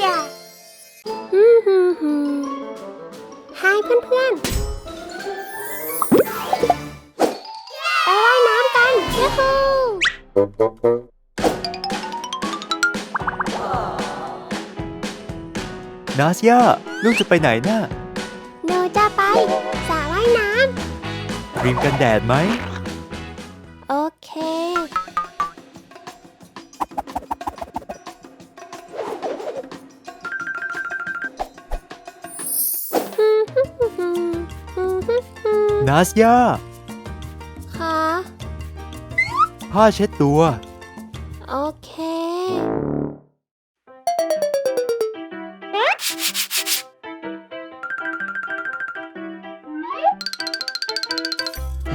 จ้ะฮึมฮึมฮึมฮายเพื่อนๆ ไปว่ายน้ำกันยูฮูนาสยาลูกจะไปไหนน่ะหนูจะไปสระว่ายน้ครีมกันแดดไหมาสยาค่ะ ผ้าเช็ดตัว โอเค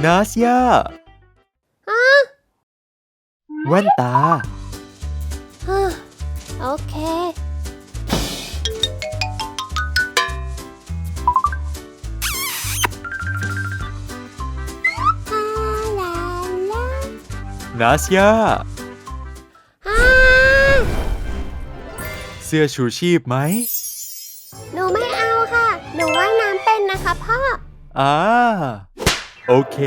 นาสยาฮะแว่นตาฮึโอเค นาสยาอ่าเสื้อชูชีพไหม หนูไม่เอาค่ะ หนูว่ายน้ำเป็นนะคะพ่อ อ่า โอเค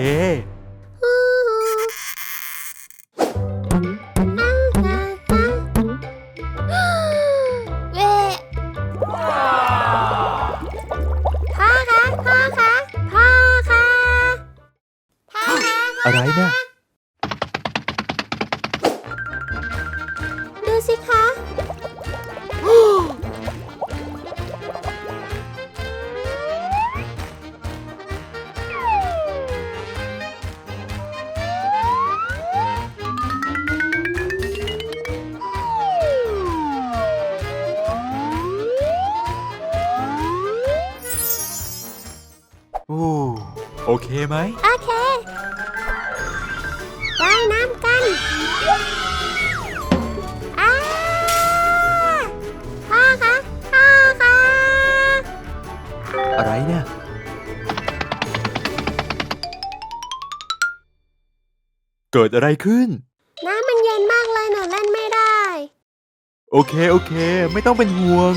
โอ้โอเคไหม โอเคว่ายน้ำกันอ้าพ่อคะพ่อคะอะไรเนี่ย เกิดอะไรขึ้น น้ำมันเย็นมากเลยหนูเล่นไม่ได้ โอเค โอเค ไม่ต้องเป็นห่วง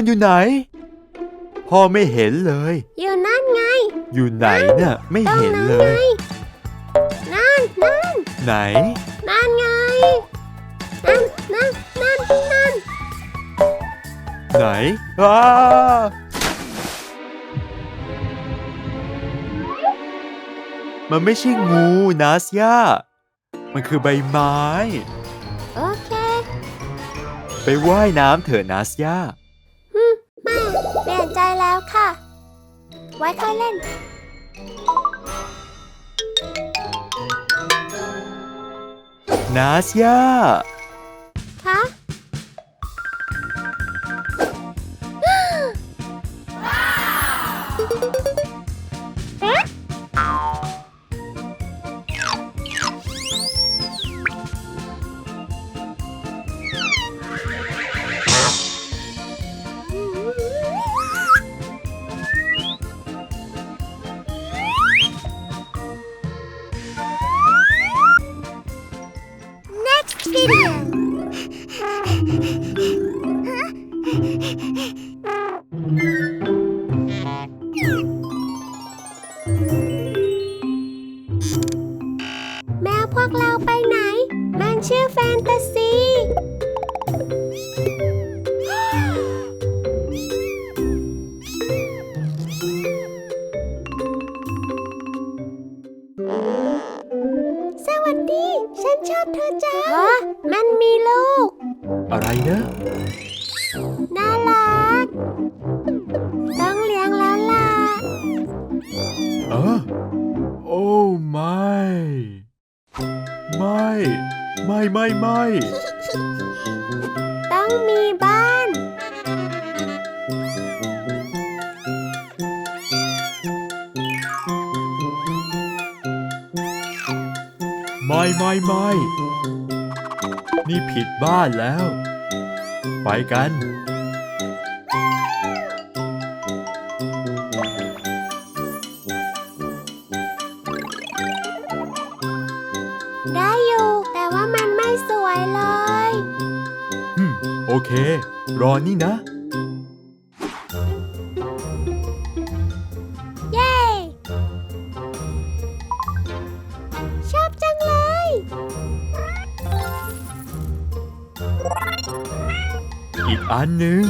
มันอยู่ไหน พ่อไม่เห็นเลย อยู่นั่นไง อยู่ไหนน่ะไม่ตรงเห็นนั้นเลไงยนั่นนั่นไหน นั่นไง นั่นนั่นนั่นนั่นไหนอ้ามันไม่ใช่งูนาสยามันคือใบไม้ โอเค ไปว่ายน้ำเถอะนาสยาฮึมแม่ เปลี่ยนใจแล้วค่ะ ไว้ค่อยเล่น นาสยา Ah! ไม่ ไม่ไม่ไม่ ต้องมีบ้าน ไม่ไม่ไม่ นี่ผิดบ้านแล้ว ไปกัน รอนี่นะ เย้ ชอบจังเลย อีกอันหนึ่ง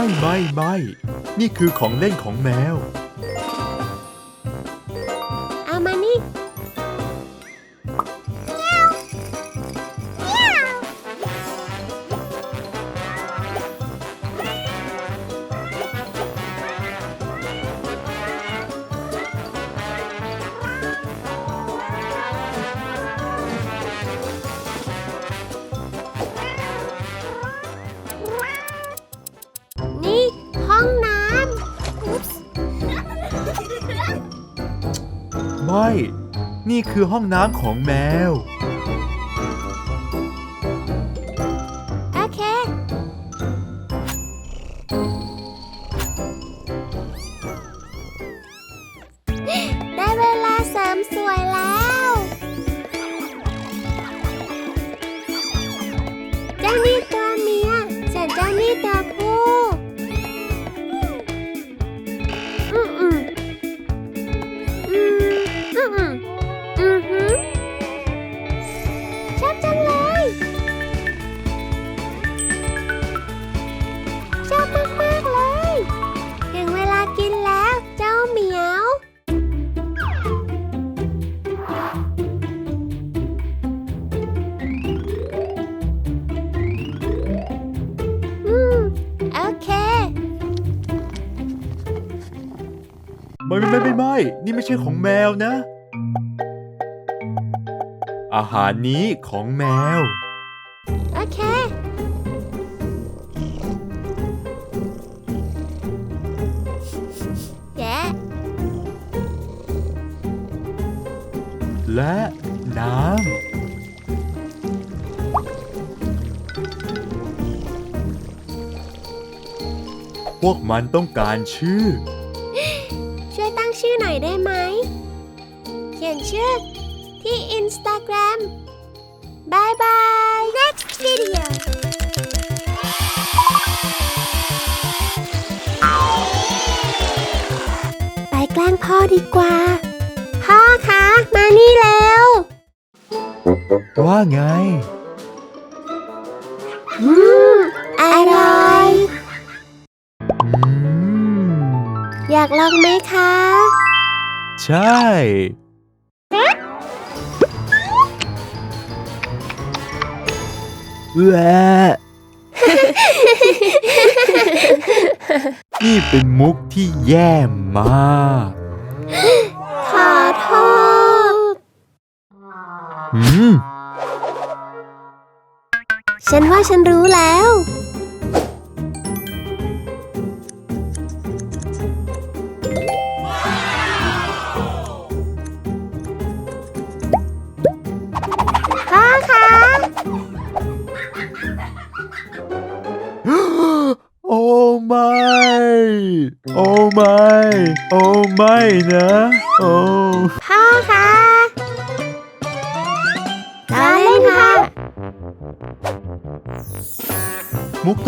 ไม่ไม่ไม่ นี่คือของเล่นของแมว นี่คือห้องน้ำของแมว ไม่นี่ไม่ใช่ของแมวนะ อาหารนี้ของแมว โอเค แกะและน้ำ พวกมันต้องการชื่อ ช่วยตั้งชื่อหน่อยได้ไหม ดีกว่า พ่อคะ มานี่แล้ว ว่าไง อืม อร่อย อืม อยากลองไหมคะ ใช่ แหวะ นี่เป็นมุกที่แย่มาก ฉันว่าฉันรู้แล้ว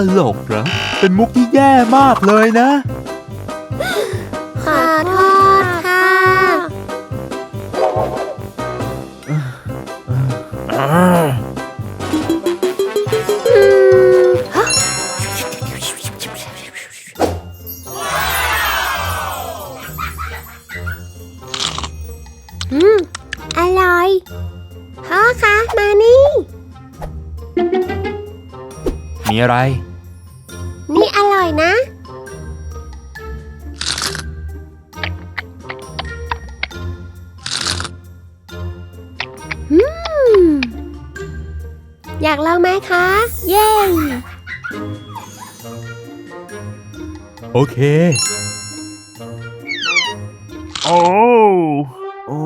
ตลกเหรอ เป็นมุกที่แย่มากเลยนะ ขอโทษค่ะอืออร่อย พ่อคะ มานี่ มีอะไร อร่อยนะอืมอยากลองไหมคะ เย้ โอเค โอ้ โอ้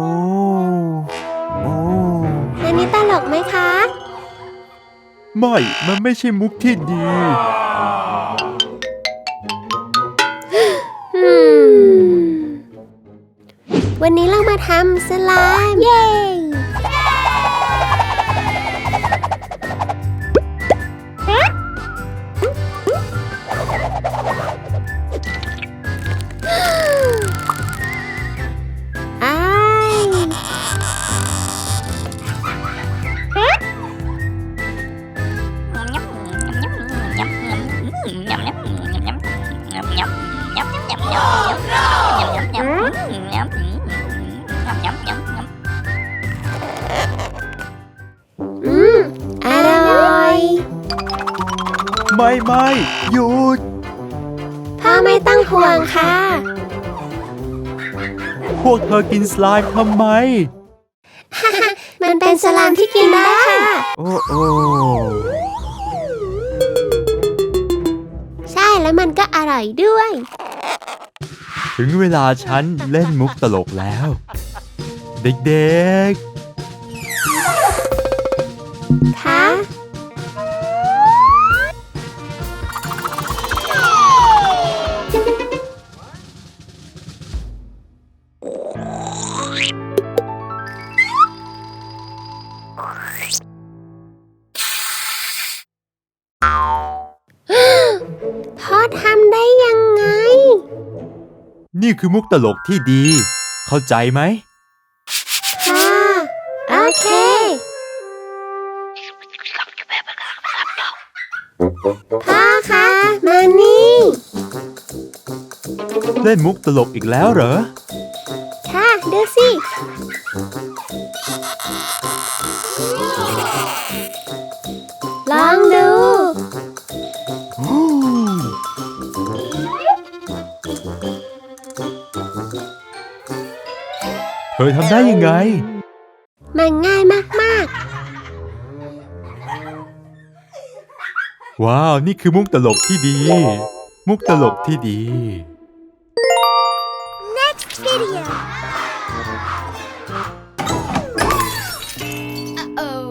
โอ้อันนี้ตลกไหมคะ ไม่ มันไม่ใช่มุกที่ดี วันนี้เรามาทำสลามเย้ ไม่ไม่หยุด พ่อไม่ต้องห่วงค่ะ พวกเธอกินสไลม์ทำไม มันเป็นสลามที่กินได้ค่ะ โอ้โอ้ใช่แล้วมันก็อร่อยด้วย ถึงเวลาฉันเล่นมุกตลกแล้ว เด็กค่ พ่อทำได้ยังไงๆนี่คือมุกตลกที่ดี เข้าใจไหม ค่ะ โอเค พ่อคะมานี่ เล่นมุกตลกอีกแล้วเหรอ ค่ะ ดูสิ เธอทำได้ยังไง มันง่ายมากว้าว นี่คือมุกตลกที่ดี มุกตลกที่ดีๆ next video uh-oh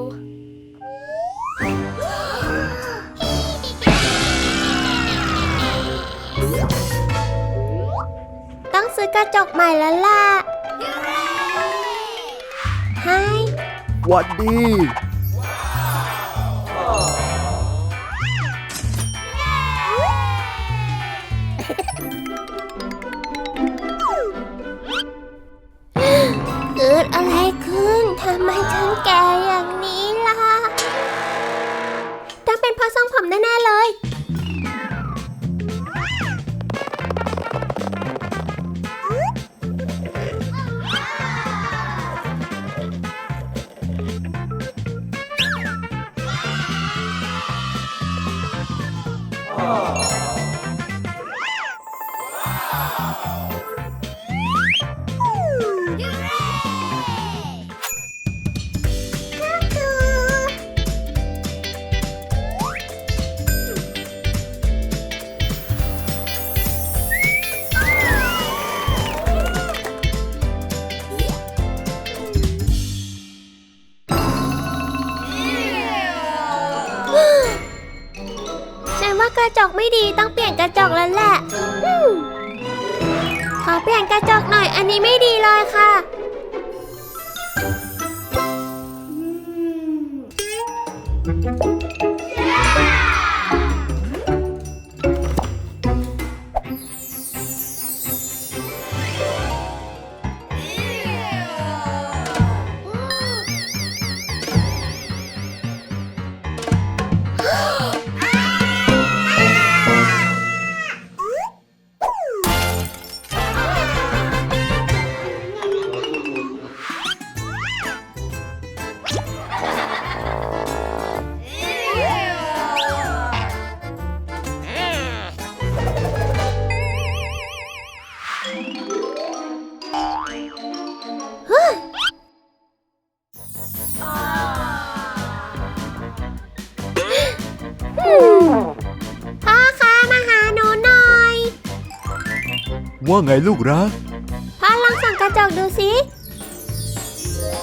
ต้องซื้อกระจกใหม่แล้วล่ะ วัดดี ว่าไงลูกรักพ่อลองส่องกระจกดูสิ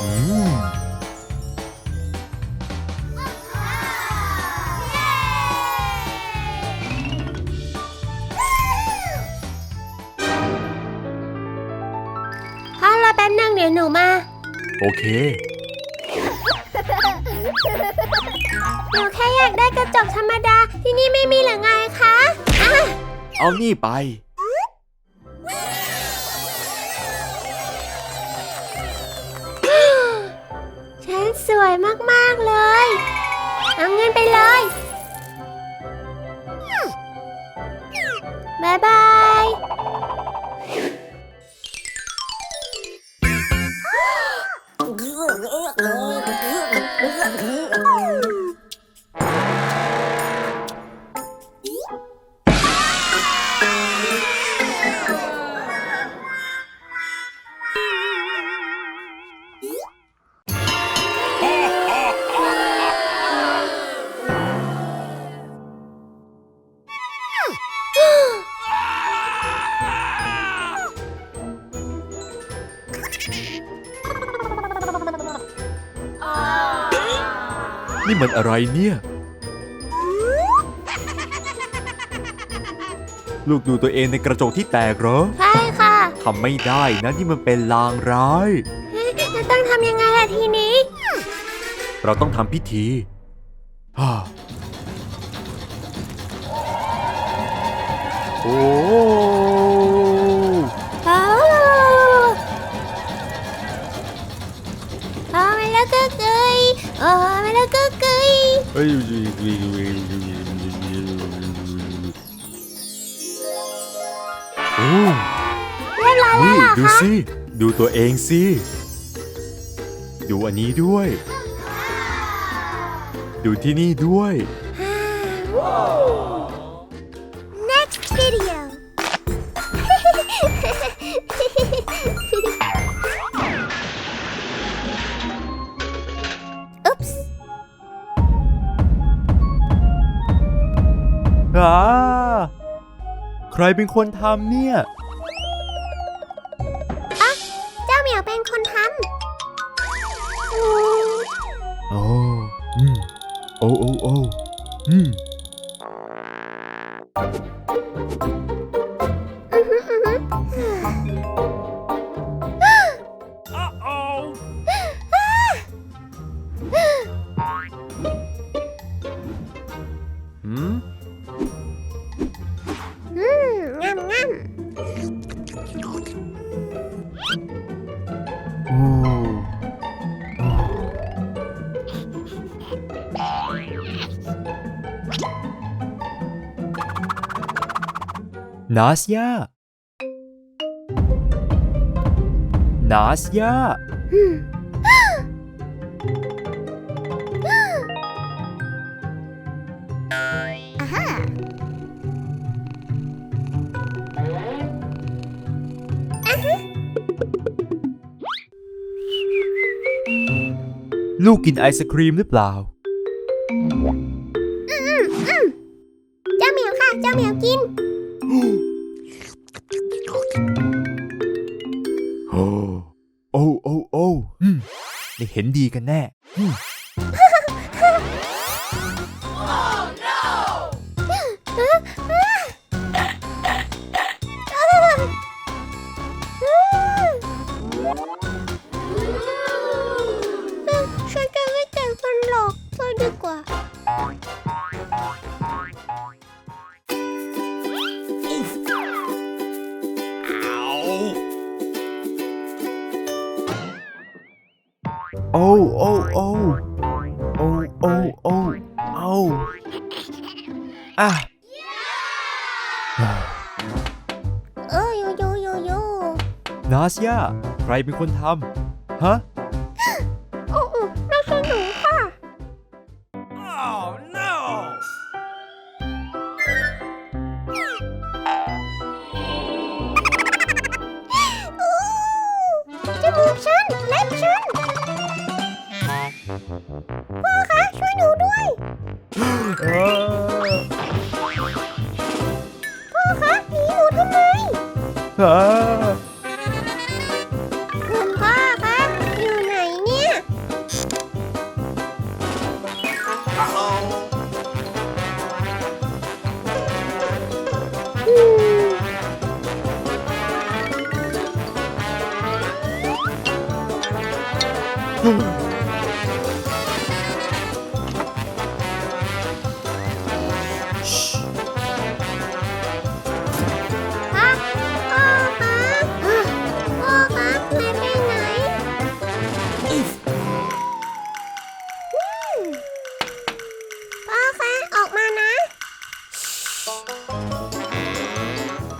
อืมพ่อรอแป๊บนึงเดี๋ยวหนูมา โอเค หนูแค่อยากได้กระจกธรรมดาที่นี่ไม่มีหรือไงคะอะ เอานี่ไป เงินไปเลย มันอะไรเนี่ย ลูกดูตัวเองในกระจกที่แตกเหรอใช่ค่ะทำไม่ได้นะนี่มันเป็นลางร้ายเฮ้ยจะต้องทำยังไงล่ะทีนี้ เราต้องทำพิธีฮ่าโอ้อ้าวอ้าวไม่แล้วก็เกยอ้าวไม่แล้วก็เกย เอ้ยโอ้เรียบร้อยแล้วนี่เหรอดูคะสิดูตัวเองสิดูอันนี้ด้วย ดูที่นี่ด้วย Next ใครเป็นคนทำเนี่ย นาสยานาสยาอืมอ่าฮะลูกกินไอศครีมหรือเปล่า เจ้าเหมียวค่ะ เจ้าเหมียวกิน เห็นดีกันแน่ โอ้โอ้โอ้โอ้โอ้โอ้โอ้อะเออโยโยโยโยนาสยาใครเป็นคนทำฮะ อ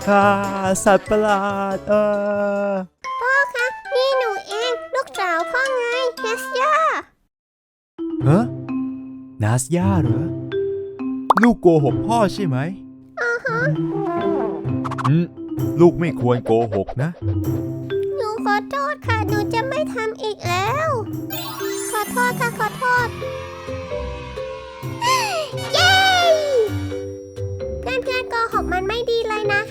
อ่าสัตว์ประหลาดเออพ่อคะนี่หนูเองลูกสาวพ่อไงเฮสยาฮะนาสยาเหรอ ลูกโกหกพ่อใช่ไหมอ่าฮะอืมลูกไม่ควรโกหกนะ หนูขอโทษค่ะ หนูจะไม่ทำอีกแล้ว ขอโทษค่ะ ขอโทษ เย้ เพื่อนๆโกหกมันไม่ดีเลยนะคะอืมฮึ